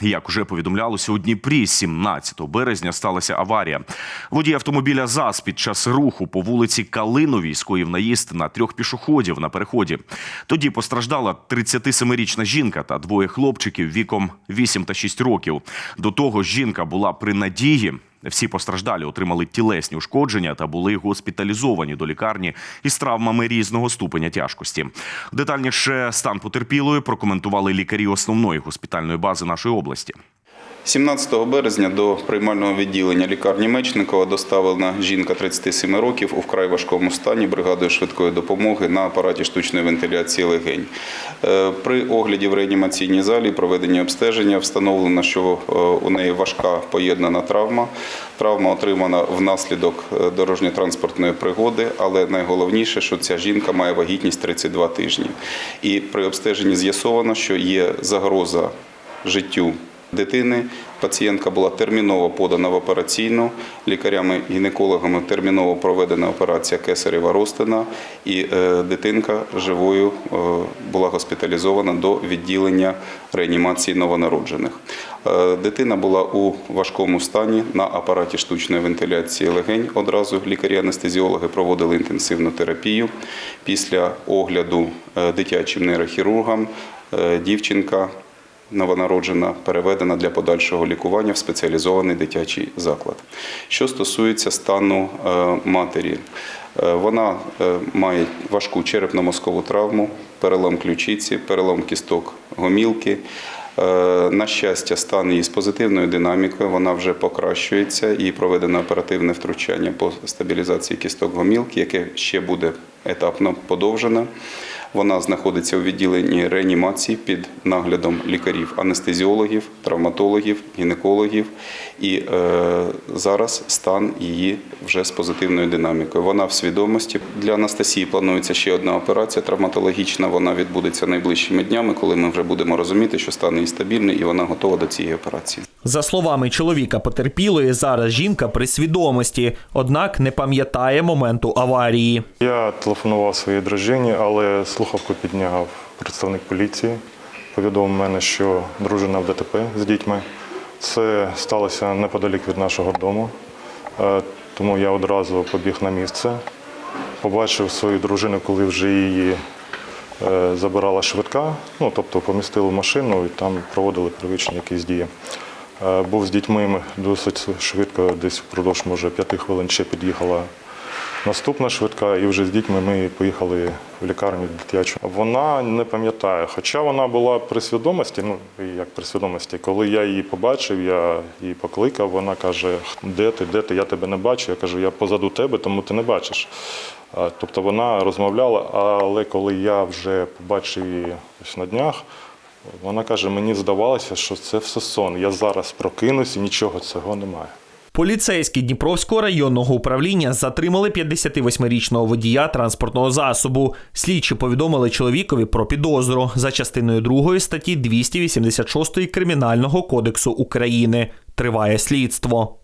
Як уже повідомлялося у Дніпрі, 17 березня сталася аварія. Водій автомобіля ЗАЗ під час руху по вулиці Калиновій скоїв наїзд на трьох пішоходів на переході. Тоді постраждала 37-річна жінка та двоє хлопчиків віком 8 та 6 років. До того жінка була при надії. Всі постраждалі отримали тілесні ушкодження та були госпіталізовані до лікарні із травмами різного ступеня тяжкості. Детальніше стан потерпілої прокоментували лікарі основної госпітальної бази нашої області. 17 березня до приймального відділення лікарні Мечникова доставлена жінка 37 років у вкрай важкому стані бригадою швидкої допомоги на апараті штучної вентиляції легень. Е, При огляді в реанімаційній залі проведення обстеження встановлено, що е, у неї важка поєднана травма. Травма отримана внаслідок е, дорожньо-транспортної пригоди, але найголовніше, що ця жінка має вагітність 32 тижні. І при обстеженні з'ясовано, що є загроза життю дитини. Пацієнтка була терміново подана в операційну. Лікарями-гінекологами терміново проведена операція кесарева розтина, і е, дитинка живою е, була госпіталізована до відділення реанімації новонароджених. Е, Дитина була у важкому стані на апараті штучної вентиляції легень. Одразу лікарі-анестезіологи проводили інтенсивну терапію. Після огляду дитячим нейрохірургам дівчинка новонароджена переведена для подальшого лікування в спеціалізований дитячий заклад. Що стосується стану е, матері, е, вона е, має важку черепно-мозкову травму, перелом ключиці, перелом кісток гомілки. На щастя, стан її з позитивною динамікою, вона вже покращується і проведено оперативне втручання по стабілізації кісток гомілки, яке ще буде етапно подовжено. Вона знаходиться у відділенні реанімації під наглядом лікарів, анестезіологів, травматологів, гінекологів. І е, зараз стан її вже з позитивною динамікою. Вона в свідомості. Для Анастасії планується ще одна операція травматологічна. Вона відбудеться найближчими днями, коли ми вже будемо розуміти, що стан її стабільний і вона готова до цієї операції. За словами чоловіка потерпілої, зараз жінка при свідомості, однак не пам'ятає моменту аварії. Я телефонував своїй дружині, але слухавку підняв представник поліції. Повідомив мене, що дружина в ДТП з дітьми. Це сталося неподалік від нашого дому, Е, тому я одразу побіг на місце. Побачив свою дружину, коли вже її е, забирала швидка, ну тобто помістили в машину і там проводили первичні якісь дії. Е, Був з дітьми досить швидко, десь впродовж може п'яти хвилин ще під'їхала Наступна швидка, і вже з дітьми ми поїхали в лікарню дитячу. Вона не пам'ятає, хоча вона була при свідомості, ну як при свідомості, коли я її побачив, я її покликав, вона каже, де ти, де ти, я тебе не бачу. Я кажу, я позаду тебе, тому ти не бачиш. Тобто вона розмовляла, але коли я вже побачив її ось на днях, вона каже, мені здавалося, що це все сон. Я зараз прокинусь і нічого цього немає. Поліцейські Дніпровського районного управління затримали 58-річного водія транспортного засобу. Слідчі повідомили чоловікові про підозру за частиною 2 статті 286 Кримінального кодексу України. Триває слідство.